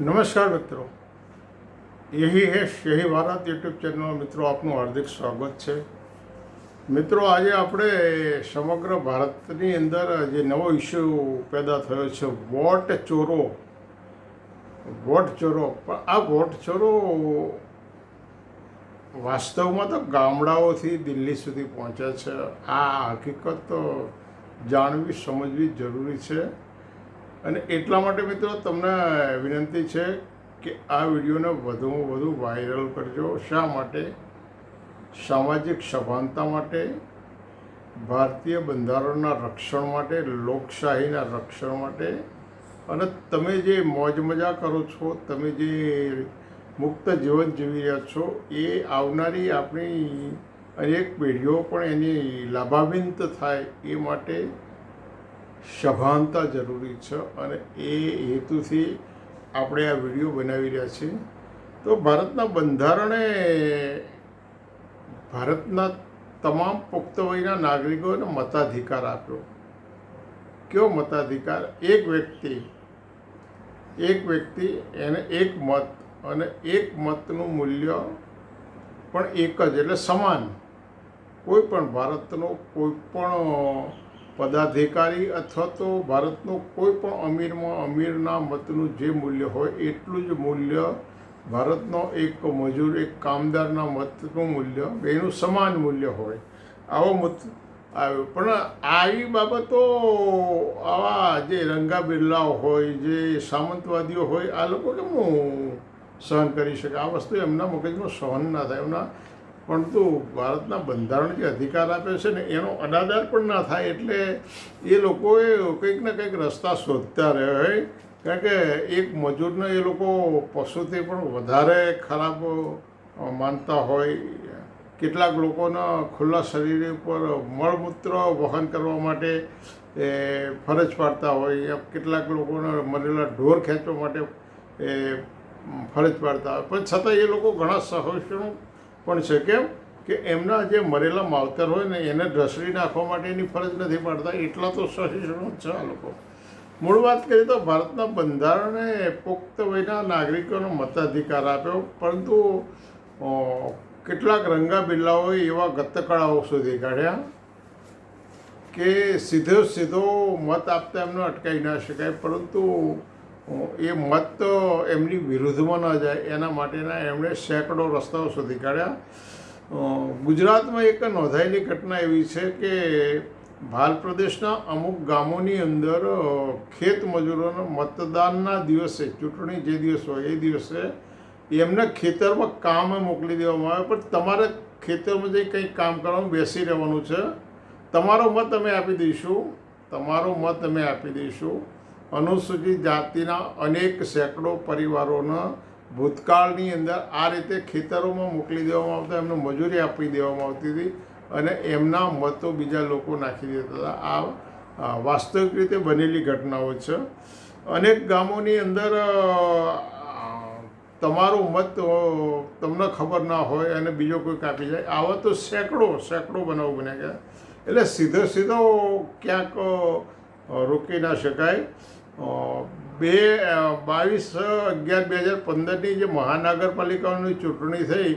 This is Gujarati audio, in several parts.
નમસ્કાર મિત્રો. યહી હે શહી ભારત યુટ્યુબ ચેનલ મિત્રો આપનું હાર્દિક સ્વાગત છે. મિત્રો, આજે આપણે સમગ્ર ભારતની અંદર જે નવો ઇસ્યુ પેદા થયો છે, વોટ ચોરો. વોટ ચોરો. પણ આ વોટ ચોરો વાસ્તવમાં તો ગામડાઓથી દિલ્હી સુધી પહોંચે છે. આ હકીકત તો જાણવી, સમજવી જરૂરી છે. અને એટલા માટે મિત્રો તમને વિનંતી છે કે આ વિડીયોને વધુમાં વધુ વાયરલ કરજો. શા માટે? સામાજિક સભાનતા માટે, ભારતીય બંધારણના રક્ષણ માટે, લોકશાહીના રક્ષણ માટે. અને તમે જે મોજ મજા કરો છો, તમે જે મુક્ત જીવન જીવી રહ્યા છો, એ આવનારી આપણી અનેક પેઢીઓ પણ એની લાભાવિંત થાય એ માટે સભાનતા જરૂરી છે અને એ હેતુથી આપણે આ વીડિયો બનાવી રહ્યા છીએ. તો ભારતના બંધારણે ભારતના તમામ પુખ્ત વયના નાગરિકોને મતાધિકાર આપ્યો. કયો મતાધિકાર? એક વ્યક્તિ એક વ્યક્તિ એને એક મત અને એક મતનું મૂલ્ય પણ એક જ, એટલે સમાન. કોઈ પણ ભારતનો કોઈ પણ પદાધિકારી અથવા તો ભારતનો કોઈ પણ અમીરમાં અમીરના મતનું જે મૂલ્ય હોય એટલું જ મૂલ્ય ભારતનો એક મજૂર, એક કામદારના મતનું મૂલ્ય, બેનું સમાન મૂલ્ય હોય. આવો મત આવ્યો. પણ આવી બાબતો, આવા જે રંગા બિરલાઓ હોય, જે સામંતવાદીઓ હોય, આ લોકો કેમ સહન કરી શકે? આ વસ્તુ એમના મગજમાં સહન ના થાય. એમના પરંતુ ભારતના બંધારણ જે અધિકાર આપે છે ને, એનો અનાદાર પણ ના થાય એટલે એ લોકોએ કંઈક ને કંઈક રસ્તા શોધતા રહે કારણ કે એક મજૂરને એ લોકો પશુથી પણ વધારે ખરાબ માનતા હોય. કેટલાક લોકોના ખુલ્લા શરીર ઉપર મળમૂત્ર વહન કરવા માટે એ ફરજ પાડતા હોય કેટલાક લોકોને મરેલા ઢોર ખેંચવા માટે એ ફરજ પાડતા હોય. પણ છતાં એ લોકો ઘણા સહિષ્ણુ પણ છે કેમ કે એમના જે મરેલા માવતર હોય ને, એને ઢસડી નાખવા માટેની ફરજ નથી પાડતા. એટલા તો સહિષ્ણુ છે આ લોકો. મૂળ વાત કરીએ તો ભારતના બંધારણે પુખ્ત વયના નાગરિકોનો મતાધિકાર આપ્યો, પરંતુ કેટલાક રંગા બિલ્લાઓએ એવા ગતકળાઓ શોધી કાઢ્યા કે સીધો સીધો મત આપતા એમને અટકાવી ના શકાય. પરંતુ એ મત એમની વિરુદ્ધમાં ન જાય, એના માટેના એમણે સેંકડો રસ્તાઓ શોધી કાઢ્યા. ગુજરાતમાં એક નોંધાયેલી ઘટના એવી છે કે ભાલ પ્રદેશના અમુક ગામોની અંદર ખેત મજૂરોનો મતદાનના દિવસે, ચૂંટણી જે દિવસ હોય એ દિવસે એમને ખેતરમાં કામ મોકલી દેવામાં આવે, પણ તમારે ખેતરમાં જઈ કંઈક કામ કરવાનું બેસી રહેવાનું છે. તમારો મત અમે આપી દઈશું, તમારો મત અમે આપી દઈશું. અનુસૂચિત જાતિના અનેક સેંકડો પરિવારોના ભૂતકાળની અંદર આ રીતે ખેતરોમાં મોકલી દેવામાં આવતા, એમને મજૂરી આપી દેવામાં આવતી હતી અને એમના મતો બીજા લોકો નાખી દેતા હતા. આ વાસ્તવિક રીતે બનેલી ઘટનાઓ છે. અનેક ગામોની અંદર તમારો મત તમને ખબર ના હોય અને બીજો કોઈ કાપી જાય, આવા તો સેંકડો સેંકડો બનાવો બન્યા ગયા. એટલે સીધો સીધો ક્યાંક રોકી ના શકાય. બે બાવીસ અગિયાર, બે હજાર પંદરની જે મહાનગરપાલિકાઓની ચૂંટણી થઈ,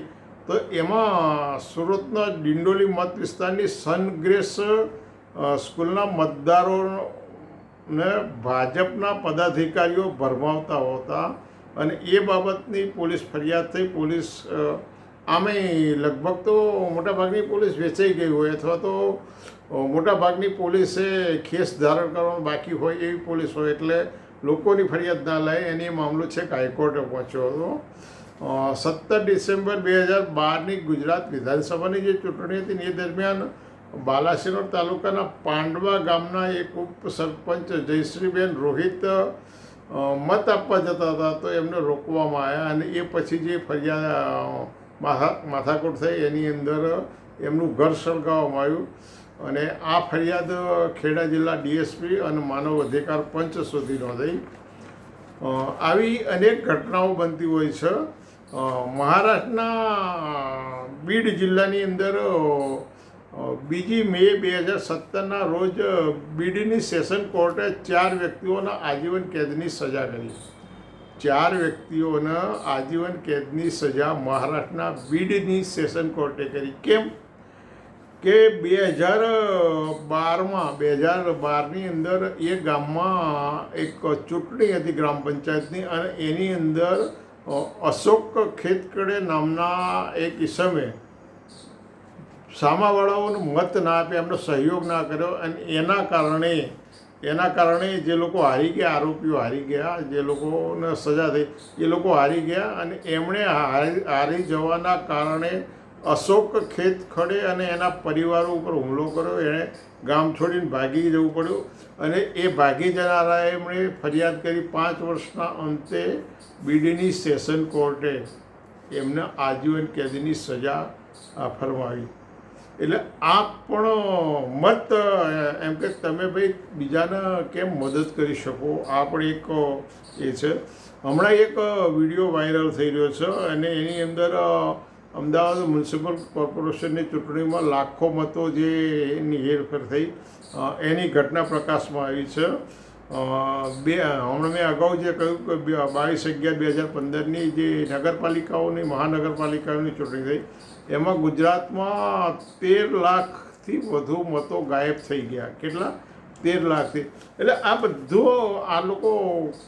તો એમાં સુરતના ડિંડોલી મત વિસ્તારની સનગ્રેસ સ્કૂલના મતદારોને ભાજપના પદાધિકારીઓ ભરમાવતા હોતા અને એ બાબતની પોલીસ ફરિયાદ થઈ. પોલીસ આમે લગભગ તો મોટાભાગની પોલીસ વેચાઈ ગઈ હોય અથવા તો મોટાભાગની પોલીસે કેસ ધારણ કરવાનું બાકી હોય એવી પોલીસ હોય એટલે લોકોની ફરિયાદ ના લે એની મામલો છે હાઈકોર્ટે પહોંચ્યો હતો. સત્તર ડિસેમ્બર બે હજાર બારની ગુજરાત વિધાનસભાની જે ચૂંટણી હતી એ દરમિયાન બાલાસિનોર તાલુકાના પાંડવા ગામના એક ઉપસરપંચ જયશ્રીબેન રોહિત મત આપવા જતા હતા તો એમને રોકવામાં આવ્યા અને એ પછી જે ફરિયાદ માથા, માથાકૂટ થઈ એની અંદર એમનું ઘર સળગાવવામાં આવ્યું. અને આ ફરિયાદ ખેડા જિલ્લા ડીએસપી અને માનવ અધિકાર પંચ સુધી નોંધાઈ. આવી અનેક ઘટનાઓ બનતી હોય છે. મહારાષ્ટ્રના બીડ જિલ્લાની અંદર બીજી મે બે હજાર સત્તરના રોજ બીડની સેશન કોર્ટે ચાર વ્યક્તિઓના આજીવન કેદની સજા કરી. ચાર વ્યક્તિઓને આજીવન કેદની સજા મહારાષ્ટ્રના બીડની સેશન કોર્ટે કરી. કેમ? કે બે હજાર બારમાં, બે હજાર બારની અંદર એ ગામમાં એક ચૂંટણી હતી ગ્રામ પંચાયતની અને એની અંદર અશોક ખેતકડે નામના એક ઈસમે સામાવાળાઓને મત ના આપ્યા, એમનો સહયોગ ના કર્યો અને એના કારણે એના કારણે જે લોકો હારી ગયા, આરોપીઓ હારી ગયા, જે લોકોને સજા થઈ, એ લોકો હારી ગયા અને એમણે હારી હારી જવાના કારણે અશોક ખેત ખડે અને એના પરિવારો ઉપર હુમલો કર્યો. એણે ગામ છોડીને ભાગી જવું પડ્યું અને એ ભાગી જનારા એમણે ફરિયાદ કરી પાંચ વર્ષના અંતે બીડીની સેશન કોર્ટે એમને આજીવન કેદીની સજા ફરમાવી. એટલે આ પણ મત એમ કે તમે ભાઈ બીજાને કેમ મદદ કરી શકો? આ પણ એક એ છે. હમણાં એક વીડિયો વાયરલ થઈ રહ્યો છે અને એની અંદર અમદાવાદ મ્યુનિસિપલ કોર્પોરેશનની ચૂંટણીમાં લાખો મતો જે એની હેરફેર થઈ એની ઘટના પ્રકાશમાં આવી છે. બે, હમણાં મેં અગાઉ જે કહ્યું કે બાવીસ અગિયાર બે હજાર પંદરની જે નગરપાલિકાઓની, મહાનગરપાલિકાઓની ચૂંટણી થઈ, એમાં ગુજરાતમાં તેર લાખથી વધુ મતો ગાયબ થઈ ગયા. કેટલા? તેર લાખથી. એટલે આ બધું આ લોકો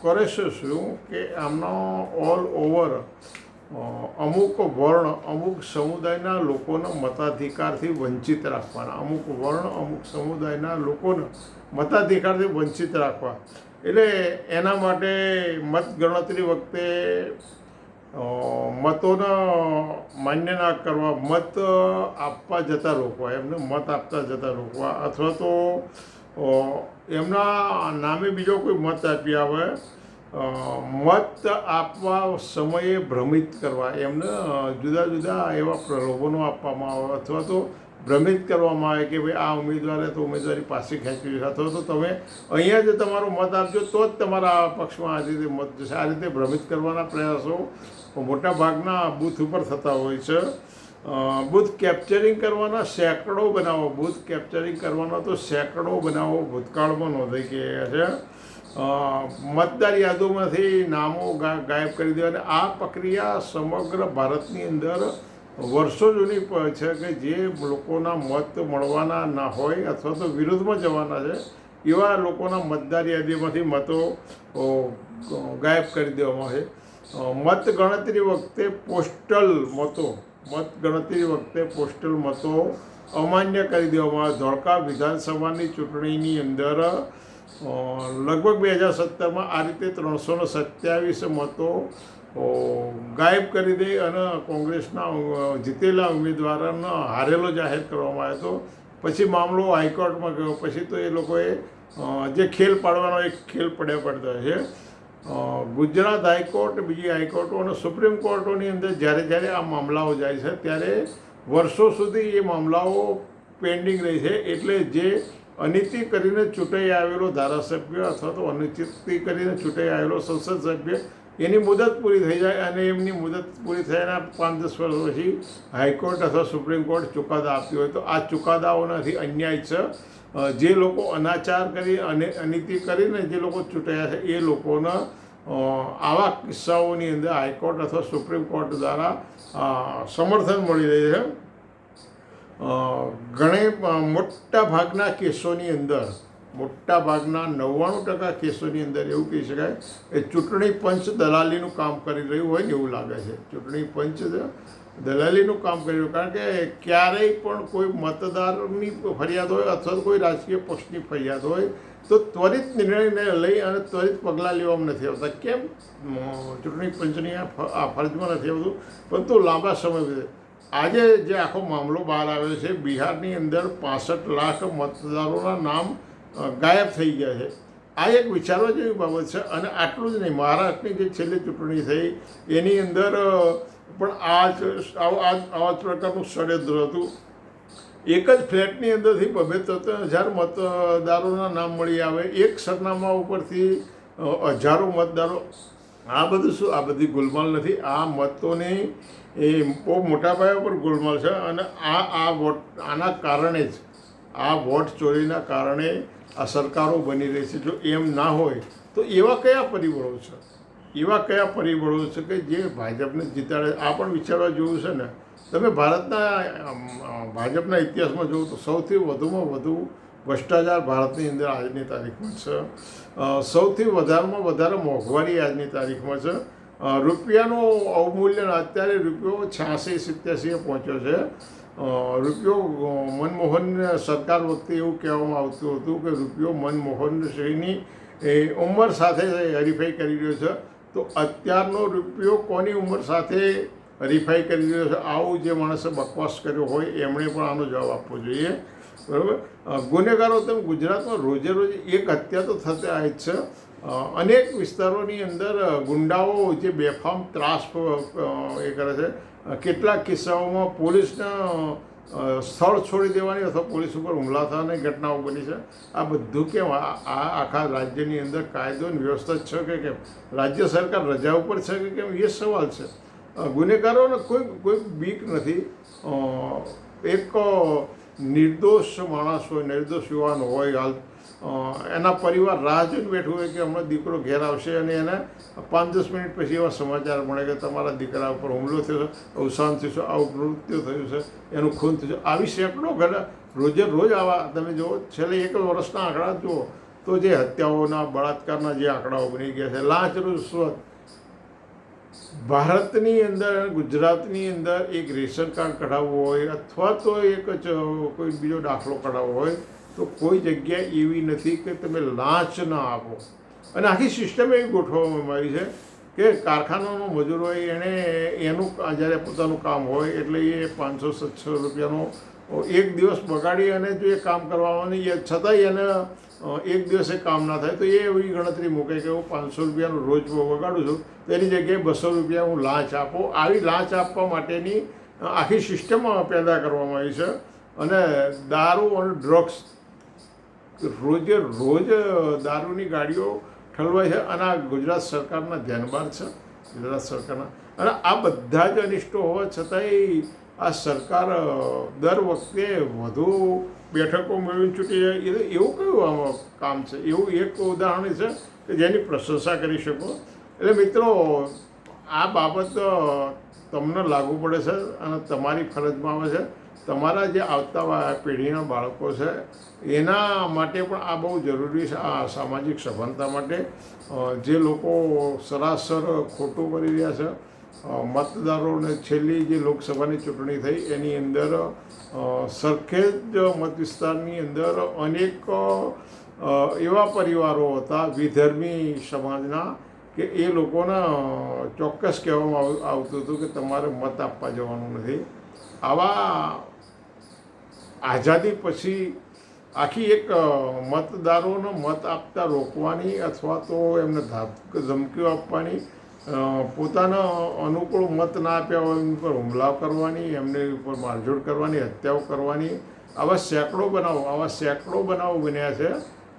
કરે છે શું કે આમનો ઓલ ઓવર અમુક વર્ણ અમુક સમુદાયના લોકોના મતાધિકારથી વંચિત રાખવાના. અમુક વર્ણ અમુક સમુદાયના લોકોને મતાધિકારથી વંચિત રાખવા. એટલે એના માટે મત ગણતરી વખતે મતોને માન્ય ના કરવા, મત આપવા જતા રોકવા એમને મત આપતા જતા રોકવા અથવા તો એમના નામે બીજો કોઈ મત આપી આવે મત આપવા સમયે ભ્રમિત કરવા, એમને જુદા જુદા એવા પ્રલોભનો આપવામાં આવે અથવા તો ભ્રમિત કરવામાં આવે કે ભાઈ આ ઉમેદવારે તો ઉમેદવારી પાછી ખેંચવી અથવા તો તમે અહીંયા જ તમારો મત આપજો, તો જ તમારા પક્ષમાં આ રીતે મત જશે. આ રીતે ભ્રમિત કરવાના પ્રયાસો મોટા ભાગના બૂથ ઉપર થતા હોય છે. બૂથ કેપ્ચરિંગ કરવાના સેંકડો બનાવો. બૂથ કેપ્ચરિંગ કરવાના તો સેંકડો બનાવો ભૂતકાળમાં નોંધાઈ ગયા છે. મતદાર યાદોમાંથી નામો ગાયબ કરી દેવા અને આ પ્રક્રિયા સમગ્ર ભારતની અંદર વર્ષો જૂની છે કે જે લોકોના મત મળવાના ના હોય અથવા તો વિરોધમાં જવાના છે, એવા લોકોના મતદાર યાદીમાંથી મતો ગાયબ કરી દેવામાં આવે મત ગણતરી વખતે પોસ્ટલ મતો મત ગણતરી વખતે પોસ્ટલ મતો અમાન્ય કરી દેવામાં આવે. ધોળકા વિધાનસભાની ચૂંટણીની અંદર લગભગ બે હજાર સત્તરમાં આ રીતે ત્રણસો ને સત્યાવીસ મતો ગાયબ કરી દે અને કોંગ્રેસના જીતેલા ઉમેદવારોનો હારેલો જાહેર કરવામાં આવ્યો હતો. પછી મામલો હાઈકોર્ટમાં ગયો. પછી તો એ લોકોએ જે ખેલ પાડવાનો એક ખેલ પડ્યા પડતો છે. ગુજરાત હાઈકોર્ટ, બીજી હાઈકોર્ટો અને સુપ્રીમ કોર્ટોની અંદર જ્યારે જ્યારે આ મામલાઓ જાય છે, ત્યારે વર્ષો સુધી એ મામલાઓ પેન્ડિંગ રહે છે. એટલે જે અનિતિ કરીને ચૂંટાઈ આવેલો ધારાસભ્ય અથવા તો અનિતિ કરીને ચૂંટાઈ આવેલો સંસદ સભ્ય, એની મુદત પૂરી થઈ જાય અને એમની મુદત પૂરી થયાના પાંચ દસ વર્ષ પછી હાઈકોર્ટ અથવા સુપ્રીમ કોર્ટ ચુકાદા આપ્યો હોય તો આ ચુકાદાઓનાથી અન્યાય છે. જે લોકો અનાચાર કરી અને અનિતિ કરીને જે લોકો ચૂંટાયા છે, એ લોકોના આવા કિસ્સાઓની અંદર હાઈકોર્ટ અથવા સુપ્રીમ કોર્ટ દ્વારા સમર્થન મળી રહે છે. ઘણે મોટા ભાગના કેસોની અંદર, મોટા ભાગના નવ્વાણું ટકા કેસોની અંદર એવું કહી શકાય કે ચૂંટણી પંચ દલાલીનું કામ કરી રહ્યું હોય ને એવું લાગે છે. ચૂંટણી પંચ દલાલીનું કામ કરી રહ્યું કારણ કે ક્યારેય પણ કોઈ મતદારની ફરિયાદ હોય અથવા કોઈ રાજકીય પક્ષની ફરિયાદ હોય તો ત્વરિત નિર્ણયને લઈ અને ત્વરિત પગલાં લેવામાં નથી આવતા. કેમ? ચૂંટણી પંચની આ ફરજમાં નથી આવતું. પરંતુ લાંબા સમય આજે જે આખો મામલો બહાર આવ્યો છે, બિહારની અંદર પાસઠ લાખ મતદારોના નામ ગાયબ થઈ ગયા છે. આ એક વિચારવા જેવી બાબત છે અને આટલું જ નહીં, મહારાષ્ટ્રની જે છેલ્લી ચૂંટણી થઈ, એની અંદર પણ આ આવા જ પ્રકારનું ષડયંત્ર હતું. એક જ ફ્લેટની અંદરથી બબે ત્રણ હજાર મતદારોના નામ મળી આવે, એક સરનામા ઉપરથી હજારો મતદારો. આ બધું શું, આ બધી ગુલમાલ નથી. આ મતોની એ બહુ મોટા પાયા પર ગોલમાલ છે અને આ આ વોટ આના કારણે જ, આ વોટ ચોરીના કારણે આ સરકારો બની રહી છે. જો એમ ના હોય, તો એવા કયા પરિબળો છે? એવા કયા પરિબળો છે કે જે ભાજપને જીતાડે? આ પણ વિચારવા જેવું છે ને. તમે ભારતના ભાજપના ઇતિહાસમાં જોવો તો સૌથી વધુમાં વધુ ભ્રષ્ટાચાર ભારતની અંદર આજની તારીખમાં છે. સૌથી વધારેમાં વધારે મોંઘવારી આજની તારીખમાં છે. રૂપિયાનું અવમૂલ્યન અત્યારે રૂપિયો છ્યાસી, સિત્યાસીએ પહોંચ્યો છે. રૂપિયો મનમોહન સરકાર વખતે એવું કહેવામાં આવતું હતું કે રૂપિયો મનમોહન સિંહની એ ઉંમર સાથે હરીફાઈ કરી રહ્યો છે. તો અત્યારનો રૂપિયો કોની ઉંમર સાથે હરીફાઈ કરી રહ્યો છે? આવું જે માણસે બકવાસ કર્યો હોય એમણે પણ આનો જવાબ આપવો જોઈએ. બરાબર? ગુનેગારો તમે ગુજરાતમાં રોજે રોજ એક હત્યા તો થતા જ છે. અનેક વિસ્તારોની અંદર ગુંડાઓ જે બેફામ ત્રાસ એ કરે છે. કેટલાક કિસ્સાઓમાં પોલીસના સ્થળ છોડી દેવાની અથવા પોલીસ ઉપર હુમલા થવાની ઘટનાઓ બની છે. આ બધું કેમ? આ આખા રાજ્યની અંદર કાયદો અને વ્યવસ્થા છે કે કેમ? રાજ્ય સરકાર રજા ઉપર છે કે કેમ? એ સવાલ છે. ગુનેગારોને કોઈ કોઈ બીક નથી. એક નિર્દોષ માણસ હોય, નિર્દોષ યુવાન હોય, હાલ એના પરિવાર રાહ જોઈને બેઠું હોય કે હમણાં દીકરો ઘેર આવશે અને એને પાંચ દસ મિનિટ પછી એવા સમાચાર મળે કે તમારા દીકરા ઉપર હુમલો થયો છે, અવસાન થયું છે, આવું મૃત્યુ થયું છે, એનું ખૂન થયું છે. આવી સેંકડો ઘટના રોજે રોજ આવા તમે જુઓ, છેલ્લે એક વર્ષના આંકડા જુઓ, તો જે હત્યાઓના, બળાત્કારના જે આંકડાઓ બની ગયા છે લાંચ રૂશ્વત ભારતની અંદર, ગુજરાતની અંદર એક રેશન કાર્ડ કઢાવવું હોય અથવા તો એક જ કોઈ બીજો દાખલો કઢાવવો હોય તો કોઈ જગ્યા એવી નથી કે તમે લાંચ ના આપો. અને આખી સિસ્ટમ એવી ગોઠવવામાં આવી છે કે કારખાનાનો મજૂર હોય એણે એનું જ્યારે પોતાનું કામ હોય એટલે એ પાંચસો, સાતસો રૂપિયાનો એક દિવસ બગાડી અને જો એ કામ કરવાનું છતાંય એને એક દિવસે કામ ના થાય તો એ એવી ગણતરી મૂકે કે હું પાંચસો રૂપિયાનો રોજ વગાડું છું, તો એની જગ્યાએ બસો રૂપિયા હું લાંચ આપો. આવી લાંચ આપવા માટેની આખી સિસ્ટમ પેદા કરવામાં આવી છે. અને દારૂ અને ડ્રગ્સ રોજે રોજ દારૂની ગાડીઓ ઠલવાય છે અને આ ગુજરાત સરકારના ધ્યાન બહાર છે. ગુજરાત સરકારના. અને આ બધા જ અનિષ્ટો હોવા છતાંય આ સરકાર દર વખતે વધુ બેઠકો મેળવીને ચૂંટી જાય. એવું કયું આમાં કામ છે? એવું એક ઉદાહરણ છે કે જેની પ્રશંસા કરી શકો. એટલે મિત્રો, આ બાબત તમને લાગુ પડે છે અને તમારી ફરજમાં આવે છે. તમારા જે આવતા પેઢીના બાળકો છે, એના માટે પણ આ બહુ જરૂરી છે, આ સામાજિક સભાનતા માટે. જે લોકો સરાસર ખોટું કરી રહ્યા છે મતદારોને છેલ્લી જે લોકસભાની ચૂંટણી થઈ, એની અંદર સરખેજ મત વિસ્તારની અંદર અનેક એવા પરિવારો હતા, વિધર્મી સમાજના, કે એ લોકોને ચોક્કસ કહેવામાં આવતું હતું કે તમારે મત આપવા જવાનું નથી. આવા આઝાદી પછી આખી એક મતદારોનો મત આપતા રોકવાની અથવા તો એમને ધમકીઓ આપવાની પોતાના અનુકૂળ મત ના આપ્યા હોય એમની પર હુમલા કરવાની, એમને ઉપર મારઝોડ કરવાની, હત્યાઓ કરવાની, આવા સેંકડો બનાવો, આવા સેંકડો બનાવો બન્યા છે.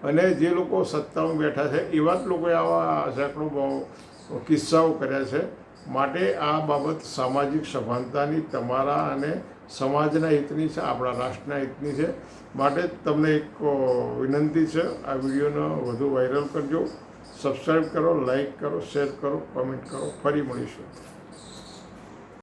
અને જે લોકો સત્તામાં બેઠા છે, એવા જ લોકોએ આવા સેંકડો કિસ્સાઓ કર્યા છે. માટે આ બાબત સામાજિક સભાનતાની, તમારા અને સમાજના હિતની છે, આપણા રાષ્ટ્રના હિતની છે. માટે તમને એક વિનંતી છે, આ વિડીયોને વધુ વાયરલ કરજો. સબસ્ક્રાઈબ કરો લાઈક કરો, શેર કરો, કોમેન્ટ કરો. ફરી મળીશું.